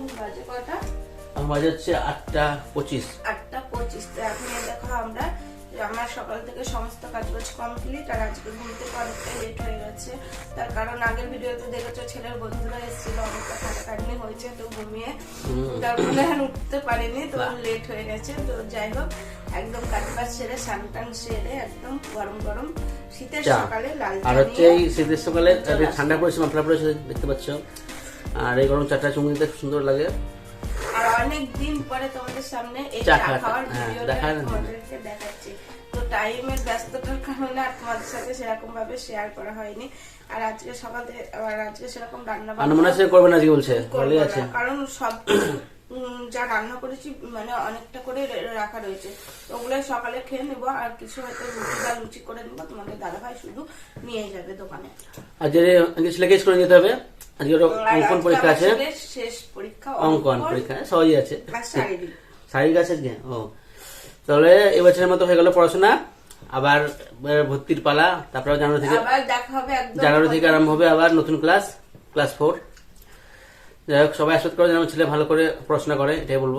এখন বাজে কটা? বাজে হচ্ছে আটটা পঁচিশ। আটটা পঁচিশ। তো এখন দেখো আমরা আমার সকাল থেকে সমস্ত কাজবাজ কমপ্লিট আর আজকে অনেকটা লেট হয়ে গেছে। তার কারণ আগের ভিডিওতে দেখেছ ছেলের বন্ধুরা এসেছিল অনেকটা খাটাখাটনি হয়েছে তো ঘুমিয়ে তারপরে আর উঠতে পারিনি তো লেট হয়ে গেছে। তো যাই হোক একদম কাজবাজ সেরে স্নান টান সেরে একদম গরম গরম শীতের সকালে লাল আর হচ্ছে এই শীতের সকালে ঠান্ডা পড়েছে মাফলা পড়েছে দেখতে পাচ্ছ? আর এই গরম চাটা চুমুক দিতে সুন্দর লাগে আর অনেক দিন পরে তোমাদের সামনে এই চা চা খাওয়ার হ্যাঁ, ভিডিওটা দেখায় না। তোমাদেরকে দেখাচ্ছি তো টাইমের ব্যস্ততার কারণে আর তোমাদের সাথে সেরকম ভাবে শেয়ার করা হয়নি আর আজকে সকাল থেকে আর আজকে সেরকম রান্না আর মনে হচ্ছে করবে না আজকে বলছে ভালোই আছে কারণ সব যা রান্না করেছি মানে অনেকটা করে রাখা রয়েছে ওগুলো সকালে খেয়ে নেব আর কিছু হয়তো রুটি বা লুচি করে নেব তোমাদের দাদা ভাই শুধু নিয়ে যাবে দোকানে আর যে ছেলেকে স্কুলে যেতে হবে আজকে অঙ্কন পরীক্ষা আছে। অঙ্কন পরীক্ষা। সবাই আছে। শারীরিক আছে ও। তাহলে এবছরের মতো হয়ে গেল পড়াশোনা। আবার ভর্তির পালা তারপরে জানুয়ারি থেকে জানুয়ারি থেকে আরম্ভ হবে আবার নতুন ক্লাস ক্লাস ফোর। যাই হোক সবাই আশীর্বাদ করে যেন ছেলে ভালো করে পড়াশোনা করে এটাই বলব।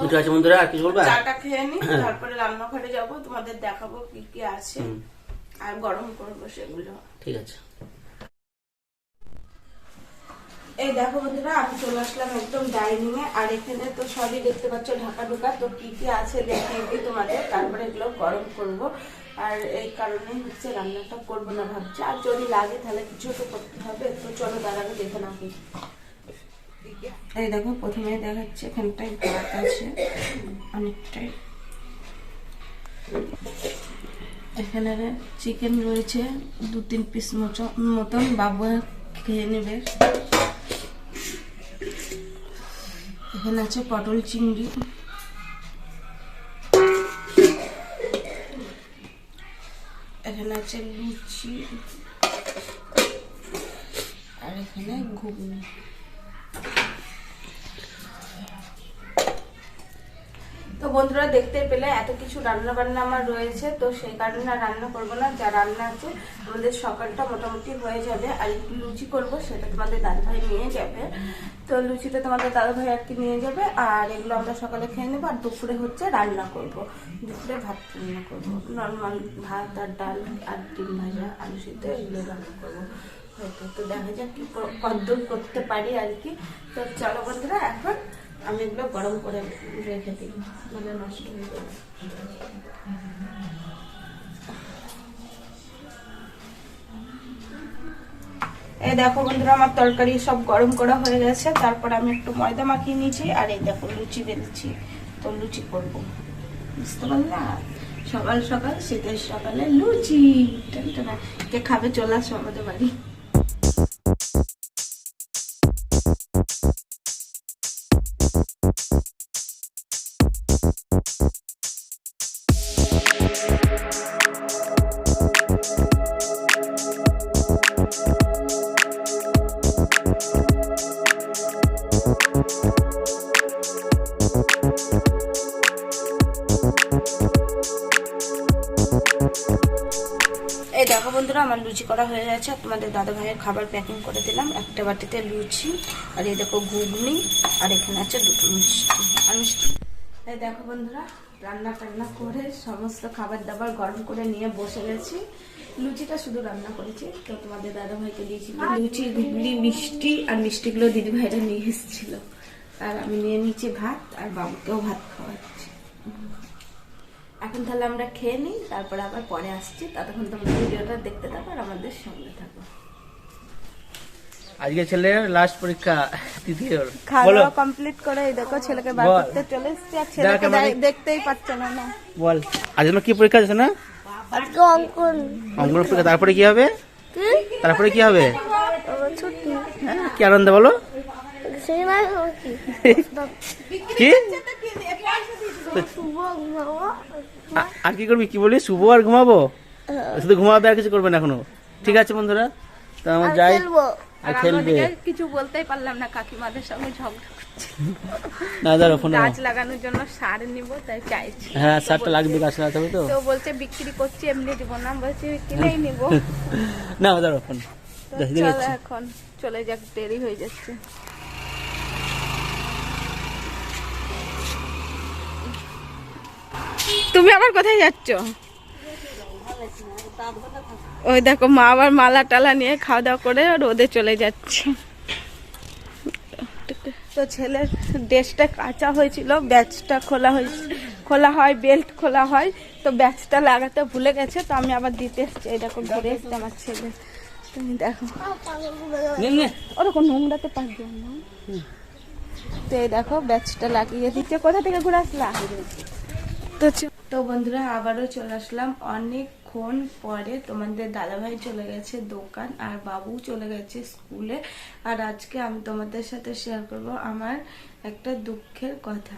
ঠিক আছে বন্ধুরা আর কিছু বলবা? চাটা খেয়ে নি তারপরে রান্নাঘরে যাব তোমাদের দেখাবো কি কি আছে। আর গরম করব সেগুলো। ঠিক আছে। এই দেখো বন্ধুরা, আমি চলে আসলাম একদম ডাইনিং এ আর এখানে তো সবই দেখতে পাচ্ছ, ঢাকা ঢুকা। তো কি কি আছে দেখিয়ে দিই তোমাদের। তারপরে এগুলো গরম করব। আর এই কারণে হচ্ছে রান্নাটা করব না ভাবছি। আর যদি লাগে তাহলে কিছু তো করতে হবে। তো চলো আগে দেখে নাও কি। এই দেখো, প্রথমে দেখাচ্ছে এখানটায় ভাত আছে। অনেকটাই। এখানে চিকেন রয়েছে। দু তিন পিস মতন বাবু খেয়ে নেবে। এখানে আছে পটল চিংড়ি। এখানে আছে লুচি। আর এখানে ঘুগনি। বন্ধুরা দেখতে পেলে এত কিছু রান্না বান্না আমার রয়েছে, তো সেই কারণে আর রান্না করব না। যা রান্না আছে আমাদের সকালটা মোটামুটি হয়ে যাবে। আর একটু লুচি করব, সেটা তোমাদের দাদাভাই নিয়ে যাবে। তো লুচিটা তোমাদের দাদাভাই আর কি নিয়ে যাবে, আর এগুলো আমরা সকালে খেয়ে নেব, আর দুপুরে হচ্ছে রান্না করব। দুপুরে ভাত রান্না করব। নর্মাল ভাত আর ডাল আর ডিম ভাজা, আলু সিদ্ধ, এগুলো রান্না করব। হয়তো তো দেখা যাক কি কদ্দূর করতে পারি আর কি। তো চলো বন্ধুরা, এখন আমি এগুলো গরম করে রেখে দিই মানে নষ্ট হয়ে যাবে। এই দেখো বন্ধুরা, আমার তরকারি সব গরম করা হয়ে গেছে। তারপর আমি একটু ময়দা মাখিয়ে নিয়েছি, আর এই দেখো লুচি বেলছি তো লুচি করব। বুঝতে পারলা? সকাল সকাল, শীতের সকালে লুচি। কে খাবে? চলে আসো আমাদের বাড়ি। বন্ধুরা, আমার লুচি করা হয়ে গেছে। তোমাদের দাদা ভাইয়ের খাবার প্যাকিং করে দিলাম। একটা বাটিতে লুচি, আর এই দেখো ঘুগনি, আর এখানে আছে দুটো মিষ্টি, আর মিষ্টি। এই দেখো বন্ধুরা, রান্না টান্না করে সমস্ত খাবার দাবার গরম করে নিয়ে বসে গেছি। লুচিটা শুধু রান্না করেছি। তো তোমাদের দাদা ভাইকে দিয়েছি লুচি, ঘুগনি, মিষ্টি, আর মিষ্টিগুলো দিদি ভাইরা নিয়ে এসেছিল। আর আমি নিয়ে নিয়েছি ভাত, আর বাবুকেও ভাত খাওয়াচ্ছি। এখন তাহলে আমরা খেয়ে নিই তারপরে আবার পরে আসছি। ততক্ষণ তোমরা ভিডিওটা দেখতে থাকো আর আমাদের সঙ্গে থাকো। আজকে ছেলের লাস্ট পরীক্ষা তৃতীয় খাওয়া দাওয়া কমপ্লিট করে এই দেখো ছেলেকে বার করতে চলে এসেছি আর ছেলেকে দেখতেই পাচ্ছে না না। বল। আজ তোমার কি পরীক্ষা আছে না? আজকে অঙ্কন। অঙ্কন পরীক্ষা। তারপরে কি হবে? তারপরে কি হবে? ছুটি। হ্যাঁ, কি আনন্দ বলো? কি? আর কি করবি? কি বলি শুভ আর ঘুমাবো? শুধু ঘুমাবে আর কিছু করবে না এখনও। ঠিক আছে বন্ধুরা তো আমার যাই। আর খেলবে। কিছু বলতেই পারলাম না কাকিমাদের সঙ্গে ঝগড়া না দাঁড়ো ফোনে গাছ লাগানোর জন্য সার নিব তাই চাইছি। হ্যাঁ সারটা লাগবে গাছ লাগাতে হবে তো। তো বলছে বিক্রি করছি এমনি দিব না বলছি কিনেই নিব। না দাঁড়ো ফোন এখন চলে যাক দেরি হয়ে যাচ্ছে। তুমি আবার কোথায় যাচ্ছ? ওই দেখো মা আবার মালা টালা নিয়ে খাওয়া দাওয়া করে রোদে চলে যাচ্ছে। তো ছেলের ড্রেসটা কাঁচা হয়েছিল ব্যাচটা খোলা হয়েছে খোলা হয় বেল্ট খোলা হয় তো ব্যাচটা লাগাতে ভুলে গেছে তো আমি আবার দিতে এসছি। এই দেখো ঘুরে এসছে আমার ছেলে। তুমি দেখো। ওরকম নোংরাতে পারবে না। তো এই দেখো ব্যাচটা লাগিয়ে দিচ্ছে। কোথা থেকে ঘুরে আসলা? তো তো বন্ধুরা, আবারও চলে আসলাম। অনেকক্ষণ পরে তোমাদের দাদাভাই চলে গেছে দোকান আর বাবু চলে গেছে স্কুলে। আর আজকে আমি তোমাদের সাথে শেয়ার করব আমার একটা দুঃখের কথা।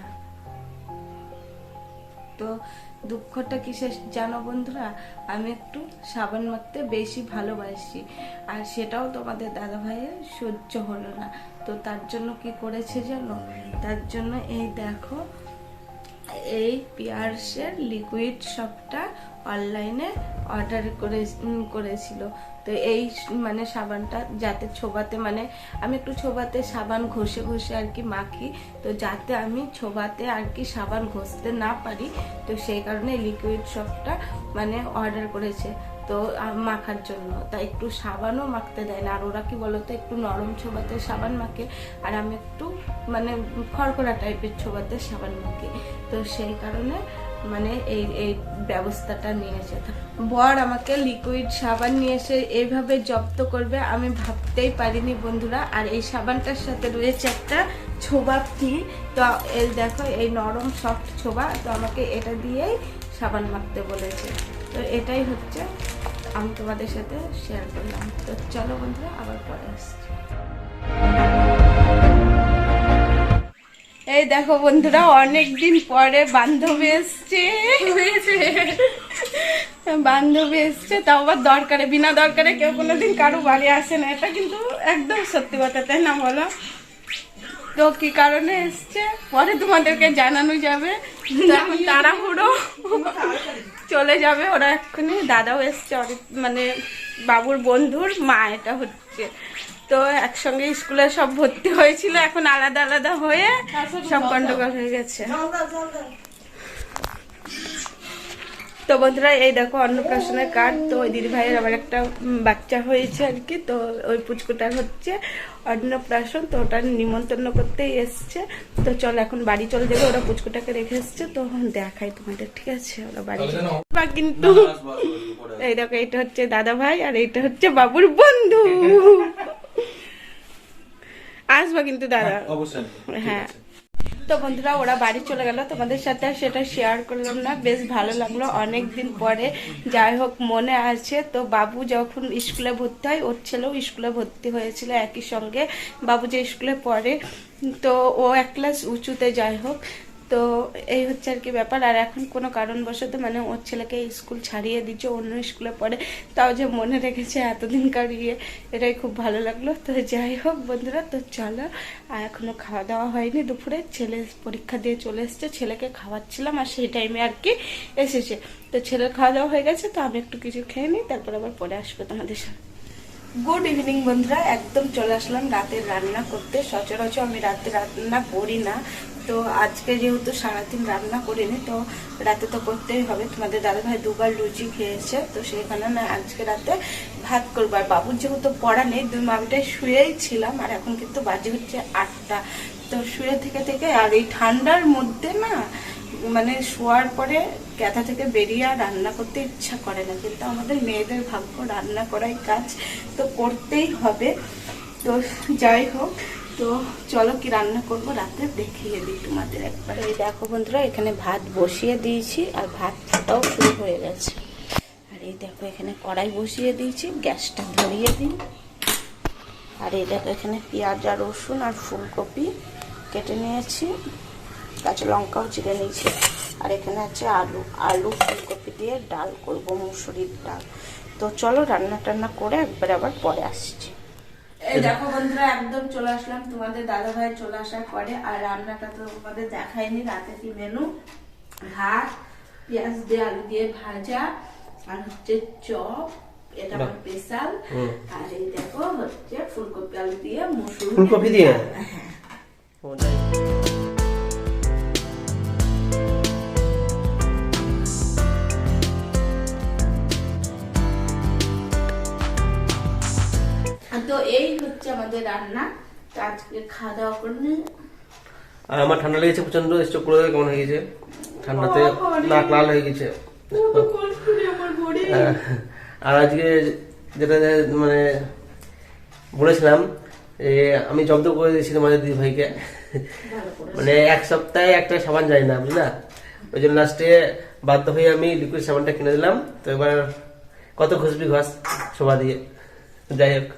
তো দুঃখটা কিসের জানো বন্ধুরা? আমি একটু সাবান মাখতে বেশি ভালোবাসি। আর সেটাও তোমাদের দাদা ভাইয়ের সহ্য হলো না। তো তার জন্য কি করেছে জানো? তার জন্য এই দেখো এই পিয়ার্সের লিকুইড সবটা অনলাইনে অর্ডার করে করেছিল। তো এই মানে সাবানটা যাতে ছোবাতে মানে আমি একটু ছোবাতে সাবান ঘষে ঘষে আর কি মাখি, তো যাতে আমি ছোবাতে আর কি সাবান ঘষতে না পারি, তো সেই কারণে লিকুইড সবটা মানে অর্ডার করেছে, তো মাখার জন্য। তা একটু সাবানও মাখতে দেয় না, আর ওরা কি বলতো, একটু নরম ছোবাতে সাবান মাখে, আর আমি একটু মানে খড়খড়া টাইপের ছোবাতে সাবান মাখি। তো সেই কারণে মানে এই এই ব্যবস্থাটা নিয়েছে। বর আমাকে লিকুইড সাবান নিয়ে এসে এইভাবে জব্দ করবে, আমি ভাবতেই পারিনি বন্ধুরা। আর এই সাবানটার সাথে রয়েছে একটা ছোবা ফ্রি তো এই দেখো, এই নরম সফট ছোবা, তো আমাকে এটা দিয়েই সাবান মাখতে বলেছে। তো এটাই হচ্ছে, আমি তোমাদের সাথে শেয়ার করলাম। তো চলো বন্ধুরা, আবার পরে আসছি। এই দেখো বন্ধুরা অনেক দিন পরে বান্ধবী এসছে। বান্ধবী এসছে তাও আবার দরকারে বিনা দরকারে কেউ কোনোদিন কারও বাড়ি আসে না। এটা কিন্তু একদম সত্যি কথা তাই না বলো? তো কি কারণে এসছে? পরে তোমাদেরকে জানানো যাবে। তাড়াহুড়ো। চলে যাবে ওরা এক্ষুনি দাদাও এসছে মানে বাবুর বন্ধুর মা এটা হচ্ছে। তো একসঙ্গে স্কুলে সব ভর্তি হয়েছিল এখন আলাদা আলাদা হয়ে সব গন্ডগোল হয়ে গেছে। তো বন্ধুরা এই দেখো অন্নপ্রাশনের কার্ড তো ওই দিদি ভাইয়ের আবার একটা বাচ্চা হয়েছে আর কি। তো ওই পুচকুটার হচ্ছে অন্নপ্রাশন। তো ওটা নিমন্ত্রণ করতেই এসছে। তো চল এখন বাড়ি চলে যাবে। ওরা পুচকুটাকে রেখে এসছে। তো দেখাই তোমাদের ঠিক আছে? ওরা বাড়ি কিন্তু এই দেখো এটা হচ্ছে দাদা ভাই আর এটা হচ্ছে বাবুর বন্ধু। আসবা কিন্তু দাদা। হ্যাঁ তো বন্ধুরা, ওরা বাড়ি চলে গেল। তোমাদের সাথে আর সেটা শেয়ার করলাম না। বেশ ভালো লাগল অনেক দিন পরে। যাই হোক, মনে আছে তো বাবু যখন স্কুলে ভর্তি হয়, ওর ছেলেও স্কুলে ভর্তি হয়েছিল একই সঙ্গে। বাবু যে স্কুলে পড়ে, তো ও এক ক্লাস উঁচুতে, যাই হোক। তো এই হচ্ছে আর কি ব্যাপার। আর এখন কোনো কারণবশত মানে ওর ছেলেকে স্কুল ছাড়িয়ে দিচ্ছে, অন্য স্কুলে পড়ে। তাও যে মনে রেখেছে এতদিনকার ইয়ে এটাই খুব ভালো লাগল। তো যাই হোক বন্ধুরা, তো চলো। আর এখনও খাওয়া দাওয়া হয়নি দুপুরে। ছেলে পরীক্ষা দিয়ে চলে এসছে, ছেলেকে খাওয়াচ্ছিলাম আর সেই টাইমে আর কি এসেছে। তো ছেলের খাওয়া দাওয়া হয়ে গেছে, তো আমি একটু কিছু খেয়ে নিই, তারপর আবার পরে আসব তোমাদের সাথে। গুড ইভিনিং বন্ধুরা, একদম চলে আসলাম রাতের রান্না করতে। সচরাচর আমি রাতে রান্না করি না। তো আজকে যেহেতু সারাদিন রান্না করিনি, তো রাতে তো করতেই হবে। তোমাদের দাদা ভাই দুবার লুচি খেয়েছে, তো সেই কারণে আজকে রাতে ভাত করব। আর বাবুর যেহেতু পড়া নেই, দুই মামিটাই শুয়েই ছিলাম, আর এখন কিন্তু বাজে হচ্ছে আটটা। তো শুয়ে থেকে থেকে আর এই ঠান্ডার মধ্যে না মানে শোয়ার পরে ক্যাথা থেকে বেরিয়ে আর রান্না করতে ইচ্ছা করে না। কিন্তু আমাদের মেয়েদের ভাগ্য রান্না করাই কাজ, তো করতেই হবে। তো যাই হোক তো চলো কি রান্না করব? রাতে দেখিয়ে দিই তোমাদের একবার। এই দেখো বন্ধুরা, এখানে ভাত বসিয়ে দিয়েছি আর ভাত ফোটাও শুরু হয়ে গেছে। আর এই দেখো, এখানে কড়াই বসিয়ে দিয়েছি, গ্যাসটা ধরিয়ে দিই। আর এই দেখো, এখানে পেঁয়াজ আর রসুন আর ফুলকপি কেটে নিয়েছি। কাঁচা লঙ্কাও চিড়ে নিয়েছি। আর এখানে আছে আলু আলু, ফুলকপি দিয়ে ডাল করব, মুসুরির ডাল। তো চলো, রান্না টান্না করে একবার আবার পরে আসছি। এই দেখো বন্ধুরা একদম চলে আসলাম তোমাদের দাদা ভাই চলে আসার পরে। আর রান্নাটা তো তোমাদের দেখাইনি রাতে কি মেনু ভাত পেঁয়াজ দিয়ে আলু দিয়ে ভাজা আর হচ্ছে চপ এটা আমার স্পেশাল আর এই দেখো হচ্ছে ফুলকপি আলু দিয়ে মুসুর ফুলকপি দিয়ে? আমাদের রান্না। তো আজকে খাওয়া দাওয়া করে নিই। আর আমার ঠান্ডা লেগেছে প্রচণ্ড স্টোক করে কেমন হয়ে গেছে। ঠান্ডাতে নাক লাল হয়ে গেছে। আর আজকে যেটা মানে বলেছিলাম যে আমি জব্দ করে দিয়েছিলাম আমাদের দিদি ভাইকে মানে এক সপ্তাহে একটা সাবান যায় না বুঝলা? ওই জন্য লাস্টে বাধ্য হয়ে আমি লিকুইড সাবানটা কিনে দিলাম। তো এবার কত ঘষবি ঘষ সবা দিয়ে? যাই হোক।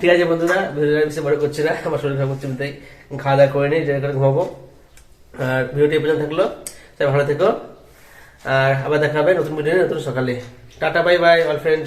ঠিক আছে বন্ধুরা, ভিডিওটা বেশি বড় করছি না, আমার শরীর খারাপ করছে তাই খাওয়া দাওয়া করে নিই, যে করে ঘুমাবো। আর ভিডিওটি এপর্যন্ত পর্যন্ত থাকল তাই ভালো থেকো। আর আবার দেখা হবে নতুন ভিডিও নতুন সকালে। Tata bye bye all friend